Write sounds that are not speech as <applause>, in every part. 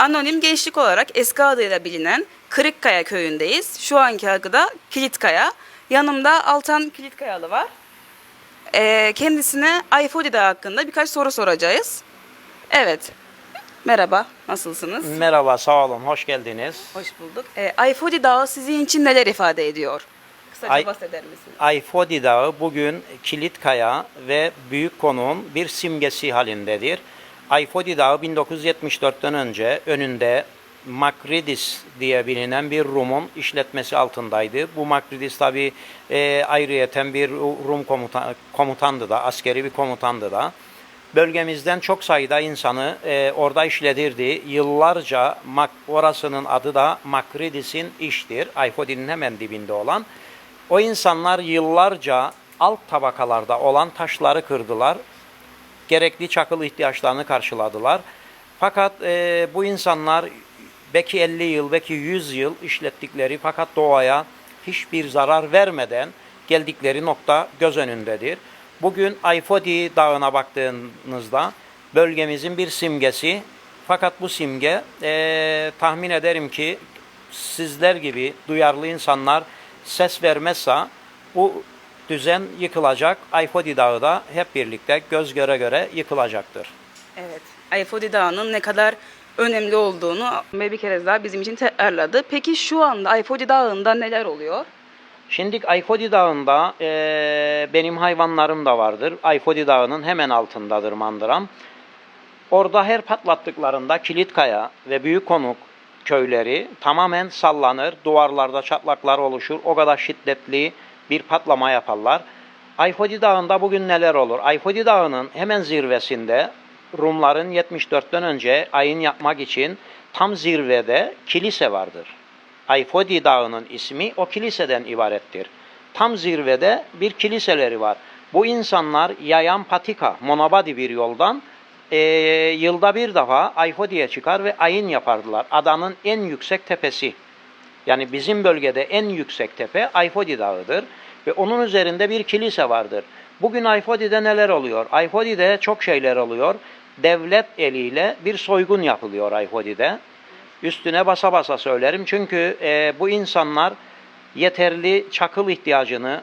Anonim gençlik olarak eski adıyla bilinen Kırıkkaya köyündeyiz. Şu anki adı da Kilitkaya. Yanımda Altan Kilitkayalı var. Ee, kendisine Dağı hakkında birkaç soru soracağız. Evet. Merhaba, nasılsınız? Merhaba, sağ olun, hoş geldiniz. Hoş bulduk. Ee, Ayfodi Dağı sizin için neler ifade ediyor? Kısaca Ay- bahseder misiniz? Ayfodi Dağı bugün Kilitkaya ve Büyük Konuk'un bir simgesi halindedir. Ayfodi Dağı 1974'ten önce önünde Makridis diye bilinen bir Rum'un işletmesi altındaydı. Bu Makridis tabi e, ayrıyeten bir Rum komutan, komutandı da, askeri bir komutandı da. Bölgemizden çok sayıda insanı e, orada işledirdi. Yıllarca Mak, orasının adı da Makridis'in iştir. Ayfodi'nin hemen dibinde olan. O insanlar yıllarca alt tabakalarda olan taşları kırdılar. Gerekli çakıl ihtiyaçlarını karşıladılar. Fakat e, bu insanlar belki 50 yıl, belki 100 yıl işlettikleri fakat doğaya hiçbir zarar vermeden geldikleri nokta göz önündedir. Bugün Ayfodi Dağı'na baktığınızda bölgemizin bir simgesi. Fakat bu simge e, tahmin ederim ki sizler gibi duyarlı insanlar ses vermezse bu düzen yıkılacak. Ayfodi Dağı da hep birlikte göz göre göre yıkılacaktır. Evet. Ayfodi Dağı'nın ne kadar önemli olduğunu bir kere daha bizim için tekrarladı. Peki şu anda Ayfodi Dağı'nda neler oluyor? Şimdi Ayfodi Dağı'nda eee, benim hayvanlarım da vardır. Ayfodi Dağı'nın hemen altındadır mandıram. Orada her patlattıklarında Kilitkaya ve Büyük Konuk köyleri tamamen sallanır. Duvarlarda çatlaklar oluşur. O kadar şiddetli bir patlama yaparlar. Ayfodi Dağı'nda bugün neler olur? Ayfodi Dağı'nın hemen zirvesinde Rumların 74'ten önce ayin yapmak için tam zirvede kilise vardır. Ayfodi Dağı'nın ismi o kiliseden ibarettir. Tam zirvede bir kiliseleri var. Bu insanlar yayan patika, monobadi bir yoldan eee, yılda bir defa Ayfodi'ye çıkar ve ayin yapardılar. Adanın en yüksek tepesi. Yani bizim bölgede en yüksek tepe Ayfodi Dağı'dır ve onun üzerinde bir kilise vardır. Bugün Ayfodi'de neler oluyor? Ayfodi'de çok şeyler oluyor. Devlet eliyle bir soygun yapılıyor Ayfodi'de. Üstüne basa basa söylerim çünkü e, bu insanlar yeterli çakıl ihtiyacını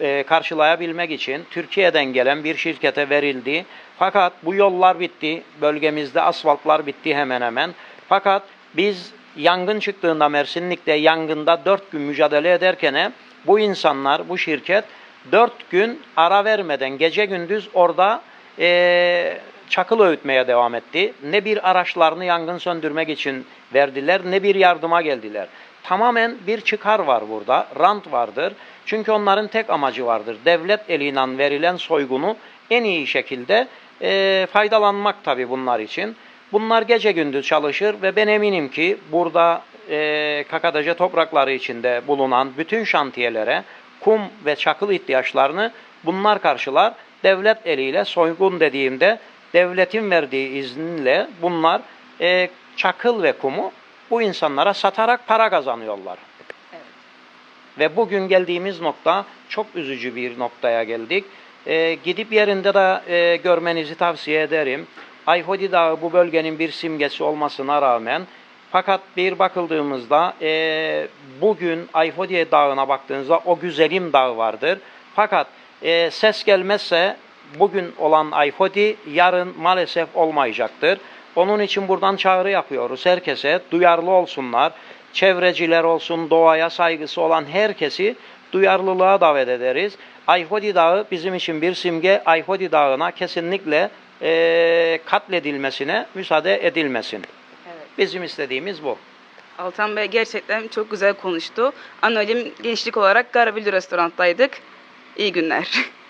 e, karşılayabilmek için Türkiye'den gelen bir şirkete verildi. Fakat bu yollar bitti, bölgemizde asfaltlar bitti hemen hemen. Fakat biz yangın çıktığında Mersinlik'te yangında dört gün mücadele ederken bu insanlar, bu şirket dört gün ara vermeden gece gündüz orada e, çakıl öğütmeye devam etti. Ne bir araçlarını yangın söndürmek için verdiler ne bir yardıma geldiler. Tamamen bir çıkar var burada, rant vardır. Çünkü onların tek amacı vardır. Devlet eliyle verilen soygunu en iyi şekilde e, faydalanmak tabii bunlar için. Bunlar gece gündüz çalışır ve ben eminim ki burada e, Kakadaca toprakları içinde bulunan bütün şantiyelere kum ve çakıl ihtiyaçlarını bunlar karşılar. Devlet eliyle soygun dediğimde devletin verdiği izinle bunlar e, çakıl ve kumu bu insanlara satarak para kazanıyorlar. Ve bugün geldiğimiz nokta çok üzücü bir noktaya geldik. E, gidip yerinde de e, görmenizi tavsiye ederim. Ayfodi Dağı bu bölgenin bir simgesi olmasına rağmen fakat bir bakıldığımızda e, bugün Ayfodi Dağı'na baktığınızda o güzelim dağ vardır. Fakat e, ses gelmezse bugün olan Ayfodi yarın maalesef olmayacaktır. Onun için buradan çağrı yapıyoruz herkese duyarlı olsunlar. Çevreciler olsun, doğaya saygısı olan herkesi duyarlılığa davet ederiz. Ayfodi Dağı bizim için bir simge. Ayfodi Dağı'na kesinlikle e, katledilmesine müsaade edilmesin. Evet. Bizim istediğimiz bu. Altan Bey gerçekten çok güzel konuştu. Anonim gençlik olarak Garabildi restorandaydık. İyi günler. <laughs>